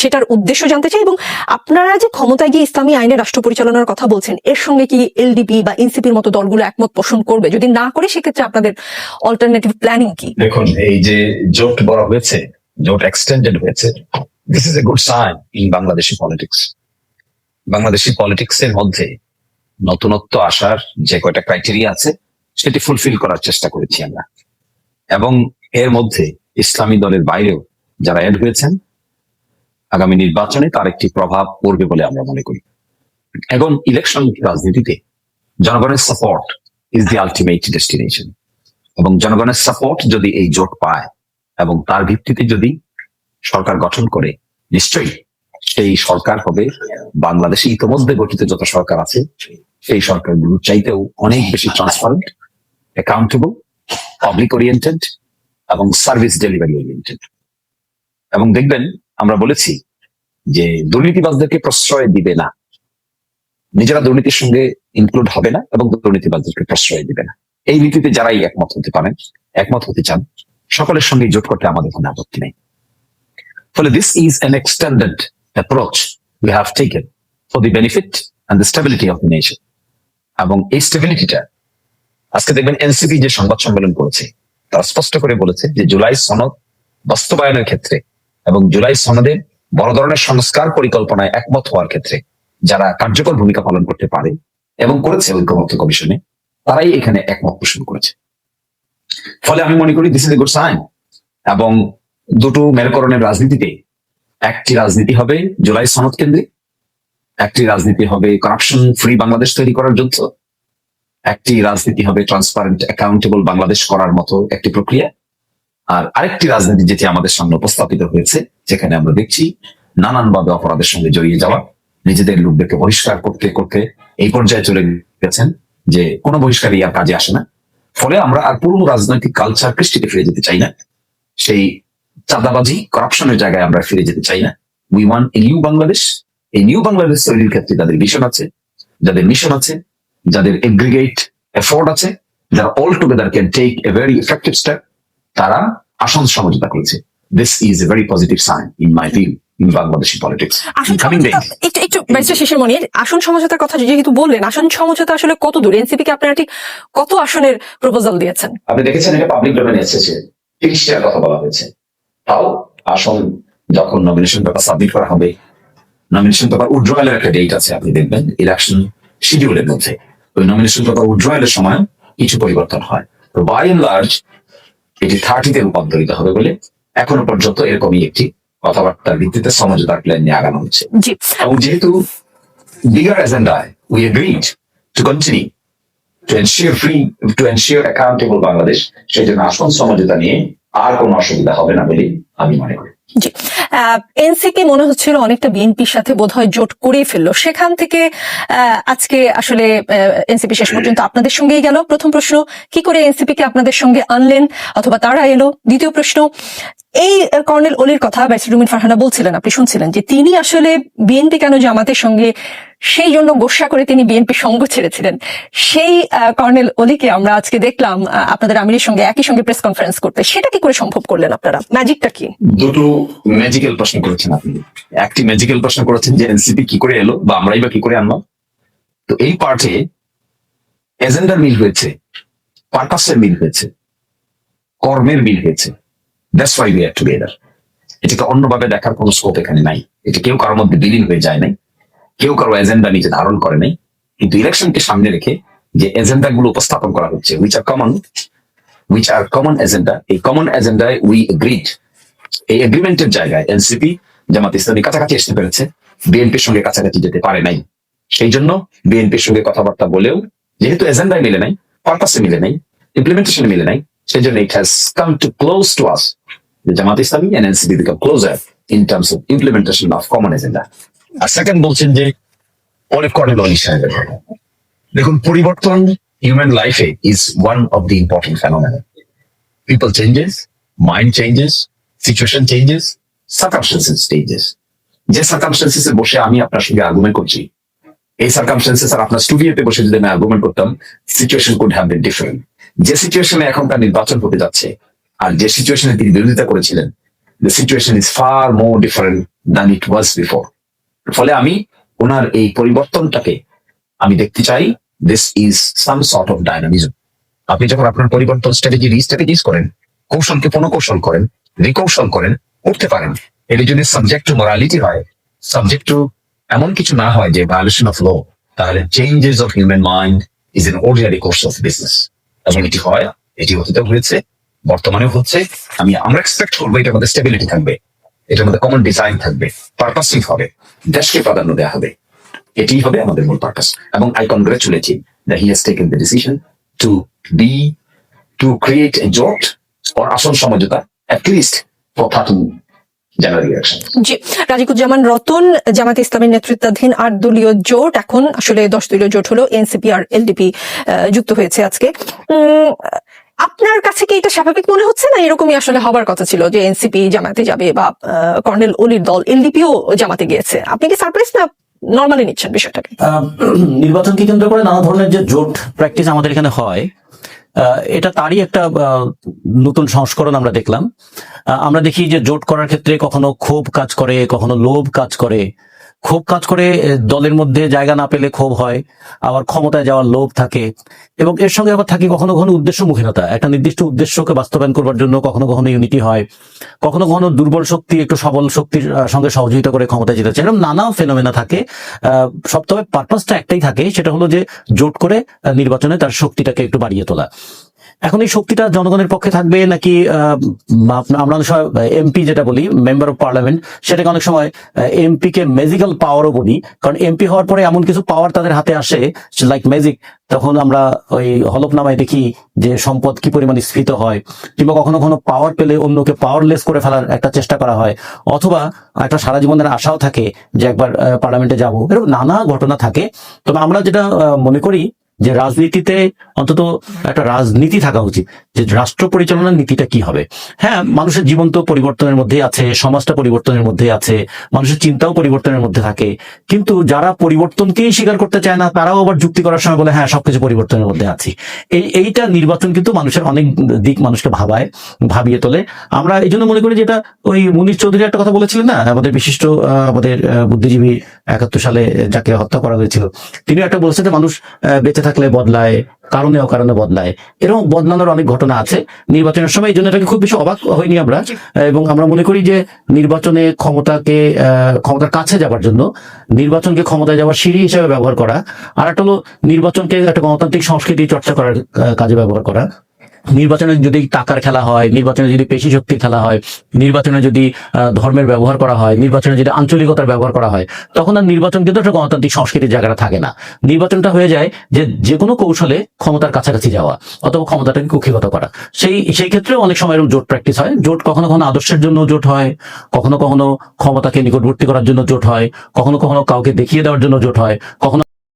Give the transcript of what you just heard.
সেটার উদ্দেশ্য জানতে চাই এবং আপনারা যে ক্ষমতায় গিয়ে ইসলামী আইনে রাষ্ট্র পরিচালনার কথা বলছেন, এর সঙ্গে কি এলডিপি বা এনসিপির মতো দলগুলো একমত পোষণ করবে? যদি না করে, সেক্ষেত্রে আপনাদের অল্টারনেটিভ প্ল্যানিং কি? দেখুন, এই যে জোট বড় হয়েছে, জোট এক্সটেন্ডেড হয়েছে this is a good sign in Bangladeshi politics Bangladeshi politics এর মধ্যে নতুনত্ব আসার যে কয়টা ক্রাইটেরিয়া আছে, সেটি ফুলফিল করার চেষ্টা করেছি আমরা। এবং এর মধ্যে ইসলামী দলের বাইরেও যারা এড হয়েছেন আগামী নির্বাচনে তার একটি প্রভাব পড়বে বলে আমরা মনে করি। এবং ইলেকশন রাজনীতিতে জনগণের support is the ultimate destination এবং জনগণের সাপোর্ট যদি এই জোট পায় এবং তার ভিত্তিতে যদি সরকার গঠন করে, নিশ্চয়ই সেই সরকার হবে বাংলাদেশে ইতিমধ্যে গঠিত যত সরকার আছে, সেই সরকারগুলো চাইতেও অনেক বেশি ট্রান্সপারেন্ট অ্যাকাউন্টেবল পাবলিক ওরিয়েন্টেড এবং সার্ভিস ডেলিভারি ওরিয়েন্টেড এবং দেখবেন আমরা বলেছি যে দুর্নীতিবাজদেরকে প্রশ্রয় দিবে না। নিজেরা দুর্নীতির সঙ্গে ইনক্লুড হবে না এবং দুর্নীতিবাজদেরকে প্রশ্রয় দিবে না। এই নীতিতে যারাই একমত হতে পারেন, একমত হতে চান, সকলের সঙ্গে জোট করতে আমাদের কোনো আপত্তি নেই। ফলে this is an extended approach we have taken for the benefit and the stability of the nation এবং এই স্টেবিলিটিটা আজকে দেখবেন এনসিপি যে সংবাদ সম্মেলন করেছে, তারা স্পষ্ট করে বলেছে যে জুলাই সনদ বাস্তবায়নের ক্ষেত্রে এবং জুলাই সনদের বড় ধরনের সংস্কার পরিকল্পনায় একমত হওয়ার ক্ষেত্রে যারা কার্যকর ভূমিকা পালন করতে পারে এবং করেছে ঐক্যমত্য কমিশনে, তারাই এখানে একমত পোষণ করেছে। ফলে আমি মনে করি this is a good sign এবং দুটো মেরুকরণের রাজনীতিতে একটি রাজনীতি হবে জুলাই সনদ কেন্দ্রিক, একটি রাজনীতি হবে করাপশন ফ্রি বাংলাদেশ তৈরি করার যুদ্ধ, একটি রাজনীতি হবে ট্রান্সপারেন্ট অ্যাকাউন্টেবল বাংলাদেশ করার মতো একটি প্রক্রিয়া। আর আরেকটি রাজনীতি যেটি আমাদের সামনে উপস্থাপিত হয়েছে, যেখানে আমরা দেখছি নানানভাবে অপরাধের সঙ্গে জড়িয়ে যাওয়া, নিজেদের লোকদেরকে বহিষ্কার করতে করতে এই পর্যায়ে চলে গেছেন যে কোনো বহিষ্কারই আর কাজে আসে না। ফলে আমরা আর পুরনো রাজনৈতিক কালচার কৃষ্টিতে ফিরে যেতে চাই না। সেই চাঁদাবাজি করাপশনের জায়গায় আমরা ফিরে যেতে চাই না। We want a new Bangladesh এই নিউ বাংলাদেশ তৈরির ক্ষেত্রে যাদের ভিশন আছে, যাদের মিশন আছে, যাদের এগ্রিগেট এফোর্ট আছে, যারা all together can take a very effective step তারা আসন সমঝোতা করেছে। This is a very positive sign in my view Bangladeshi politics আসন কামিং ডে সমঝোতা- একটু একটু ব্যারিস্টার শেষের মনির আসন সমঝোতার কথা যেহেতু বললেন আসন সমঝোতা আসলে কত দূর? এনসিপি কে আপনারা ঠিক কত আসনের প্রপোজাল দিয়েছেন? আপনি দেখেছেন এটা পাবলিক ডোমেনে এসেছে তিরিশটার কথা বলা হয়েছে। তাও আসন যখন নমিনেশন পেপার সাবমিট করা হবে নমিনেশন পেপার একটা ডেট আছে আপনি দেখবেন ইলেকশন শিডিউলের মধ্যে। ওই নমিনেশন পেপার সময় কিছু পরিবর্তন হয়। তো বাই এন্ড লার্জ এটি থার্টিতে রূপান্তরিত হবে বলে এখনও পর্যন্ত এরকমই একটি কথাবার্তার ভিত্তিতে সমঝোতার প্ল্যান নিয়ে আগানো হচ্ছে। এবং যেহেতু bigger এজেন্ডায় we agreed to continue to ensure free to ensure accountable Bangladesh সেই জন্য আসন সমঝোতা নিয়ে আর কোনো অসুবিধা হবে না বলে আমি মনে করি। জি। এনসিপি মনে হচ্ছিল অনেকটা বিএনপির সাথে বোধ হয় জোট করেই ফেলল। সেখান থেকে আজকে আসলে এনসিপি শেষ পর্যন্ত আপনাদের সঙ্গেই গেল। প্রথম প্রশ্ন, কি করে এনসিপি কে আপনাদের সঙ্গে আনলেন অথবা তারা এলো? দ্বিতীয় প্রশ্ন, এই কর্নেল অলির কথা ব্যাসিরুমিন ফারহানা বলছিলেন, আপনি শুনছিলেন যে তিনি আসলে বিএনপি কেন জামাতের সঙ্গে সেই জন্য গোসা করে তিনি বিএনপি সঙ্গ ছেড়েছিলেন। সেই কর্নেল অলিকে আমরা আজকে দেখলাম আপনাদের আমিরের সঙ্গে একই সঙ্গে প্রেস কনফারেন্স করতে। সেটা কি করে সম্ভব করলেন আপনারা? ম্যাজিকটা কি? দুটো ম্যাজিক্যাল প্রশ্ন করেছেন আপনি। একটি ম্যাজিক্যাল প্রশ্ন করেছেন যে এনসিপি কি করে এলো বা আমরাই বা কি করে আনলাম। তো এই পার্টে এজেন্ডার মিল হয়েছে, পারপাসের মিল হয়েছে, কর্মের মিল হয়েছে। That's why we are together এটাকে অন্যভাবে দেখার কোনো স্কোপ এখানে নাই। এটা কেউ কারোর মধ্যে বিলীন হয়ে যায় নাই। কেউ কারও এজেন্ডা নিজে ধারণ করে নাই, কিন্তু ইলেকশনকে সামনে রেখে যে এজেন্ডা গুলো উপস্থাপন করা হচ্ছে which are common which are common agenda এই কমন এজেন্ডায় উই এগ্রিড এই এগ্রিমেন্টের জায়গায় এনসিপি জামাত ইসলামী কাছাকাছি আসতে পেরেছে বিএনপির সঙ্গে কাছাকাছি যেতে পারে নাই। সেই জন্য বিএনপির সঙ্গে কথাবার্তা বলেও, যেহেতু এজেন্ডায় মিলে নাই পারপাসে মিলে নাই ইমপ্লিমেন্টেশনে মিলে নাই, সেই জন্য it has come to close to us Jamaat Islami and NCP become closer in terms of implementation of common agenda R second বলছেন যে অনেক কথা। দেখুন পরিবর্তন হিউম্যান লাইফে is one of the important phenomena changes, mind changes, situation changes, circumstances changes. যে এ বসে আমি আপনার সঙ্গে আর্গুমেন্ট করছি এই সার্কামস্টেন্সেস আর আপনার স্টুডিওতে বসে যদি আমি আর্গুমেন্ট করতাম situation could have been different যে সিচুয়েশনে এখনকার নির্বাচন হতে যাচ্ছে আর যে সিচুয়েশনে তিনি বিরোধিতা করেছিলেন the situation is far more different than it was before. ফলে আমি ওনার এই পরিবর্তনটাকে আমি দেখতে চাই। This is some sort of dynamism আপনি যখন আপনার পরিবর্তন স্ট্র্যাটেজি রিস্ট্র্যাটেজিস করেন, কৌশলকে পুনঃকৌশল করেন রিকৌশল করেন উঠতে পারেন। এটি যদি সাবজেক্ট টু মোরালিটি হয়। সাবজেক্ট টু এমন কিছু না হয় যে ভায়োলেশন অফ ল তাহলে changes of human mind is an ordinary course of business এবং এটি হয়, এটি অতীতে হয়েছে বর্তমানে হচ্ছে। আমি আমরা এক্সপেক্ট করব এটা মধ্যে স্টেবিলিটি থাকবে। এটার মধ্যে কমন ডিজাইন থাকবে পারপাসিভ হবে, দেশকে প্রাধান্য দেওয়া হবে। এটি হবে আমাদের মূল পারপাস এবং I congratulate that he has taken the decision to be to create a জোট or আসল সমঝোতা, at least for thirty January election ji, Rajikuzzaman Ratan Jamaat ইসলামের নেতৃত্বাধীন আট দলীয় জোট, এখন আসলে দশ দলীয় জোট হলো এনসিপি আর এলডিপি যুক্ত হয়েছে আজকে। আপনার কাছে কি এটা স্বাভাবিক মনে হচ্ছে না? এরকমই আসলে হবার কথা ছিল যে এনসিপি জামাতে যাবে বা কর্নেল অলির দল, এলডিপিও জামাতে গিয়েছে। আপনি কি সারপ্রাইজ না নর্মালি নিচ্ছেন বিষয়টাকে? নির্বাচনকে কেন্দ্র করে নানা ধরনের যে জোট প্র্যাকটিস আমাদের এখানে হয় এটা তারই একটা নতুন সংস্করণ আমরা দেখলাম। আমরা দেখি যে জোট করার ক্ষেত্রে কখনো ক্ষোভ কাজ করে, কখনো লোভ কাজ করে। ক্ষোভ কাজ করে দলের মধ্যে জায়গা না পেলে ক্ষোভ হয় আবার ক্ষমতায় যাওয়ার লোভ থাকে এবং এর সঙ্গে আবার থাকে কখনো কখনো উদ্দেশ্যমুখীনতা। একটা নির্দিষ্ট উদ্দেশ্যকে বাস্তবায়ন করবার জন্য কখনো কখনো ইউনিটি হয় কখনো কখনো দুর্বল শক্তি একটু সবল শক্তির সঙ্গে সহযোগিতা করে ক্ষমতায় যেতে চায়। এরকম নানা ফেনোমেনা থাকে আহ, সব তবে পারপাসটা একটাই থাকে সেটা হলো যে জোট করে নির্বাচনে তার শক্তিটাকে একটু বাড়িয়ে তোলা। এখন এই শক্তিটা জনগণের পক্ষে থাকবে নাকি আমরা এমপি যেটা বলি মেম্বার অফ পার্লামেন্ট সেটাকে অনেক সময় এমপি কে ম্যাজিক্যাল পাওয়ারও বলি। কারণ এমপি হওয়ার পরে এমন কিছু পাওয়ার তাদের হাতে আসে লাইক ম্যাজিক তখন আমরা ওই হলফনামায় দেখি যে সম্পদ কি পরিমাণ স্ফীত হয়, কিংবা কখনো কখনো পাওয়ার পেলে অন্যকে পাওয়ারলেস করে ফেলার একটা চেষ্টা করা হয়, অথবা একটা সারা জীবনের আশাও থাকে যে একবার পার্লামেন্টে যাব, এরকম নানা ঘটনা থাকে। তবে আমরা যেটা মনে করি যে রাজনীতিতে অন্তত একটা রাজনীতি থাকা উচিত। যে রাষ্ট্র পরিচালনার নীতিটা কি হবে? হ্যাঁ মানুষের জীবন তো পরিবর্তনের মধ্যে আছে, সমাজটা পরিবর্তনের মধ্যে আছে, মানুষের চিন্তাও পরিবর্তনের মধ্যে থাকে। কিন্তু যারা পরিবর্তনকেই স্বীকার করতে চায় না, তারাও আবার যুক্তি করার সময় বলে হ্যাঁ সবকিছু পরিবর্তনের মধ্যে আছি। এই, এইটা নির্বাচন কিন্তু মানুষের অনেক দিক মানুষকে ভাবায়, ভাবিয়ে তোলে। আমরা এই জন্য মনে করি যে এটা ওই মুনির চৌধুরী একটা কথা বলেছিলেন না? আমাদের বিশিষ্ট আমাদের বুদ্ধিজীবী একাত্তর সালে, যাকে হত্যা করা হয়েছিল তিনি একটা বলছেন যে মানুষ বেঁচে থাকলে বদলায় কারণে অকারণে বদলায়। এরকম বদলানোর অনেক ঘটনা আছে। নির্বাচনের সময় এই জন্য এটাকে খুব বেশি অবাক হয়নি আমরা। এবং আমরা মনে করি যে নির্বাচনে ক্ষমতাকে আহ, ক্ষমতার কাছে যাবার জন্য নির্বাচনকে ক্ষমতায় যাওয়ার সিঁড়ি হিসেবে ব্যবহার করা। আর একটা হলো নির্বাচনকে একটা গণতান্ত্রিক সংস্কৃতি চর্চা করার কাজে ব্যবহার করা। নির্বাচনে যদি টাকার খেলা হয়, নির্বাচনে যদি পেশি শক্তির খেলা হয়, নির্বাচনে যদি ধর্মের ব্যবহার করা হয়, নির্বাচনে যদি আঞ্চলিকতার ব্যবহার করা হয়, তখন আর নির্বাচন কিন্তু একটা গণতান্ত্রিক সংস্কৃতির জায়গাটা থাকে না। নির্বাচনটা হয়ে যায় যে যে কোনো কৌশলে ক্ষমতার কাছাকাছি যাওয়া অথবা ক্ষমতাটাকে কুক্ষিগত করা। সেই সেই ক্ষেত্রে অনেক সময় এরকম জোট প্র্যাকটিস হয়। জোট কখনো কখনো আদর্শের জন্য জোট হয়, কখনো কখনো ক্ষমতাকে নিকটবর্তী করার জন্য জোট হয়, কখনো কখনো কাউকে দেখিয়ে দেওয়ার জন্য জোট হয়, কখনো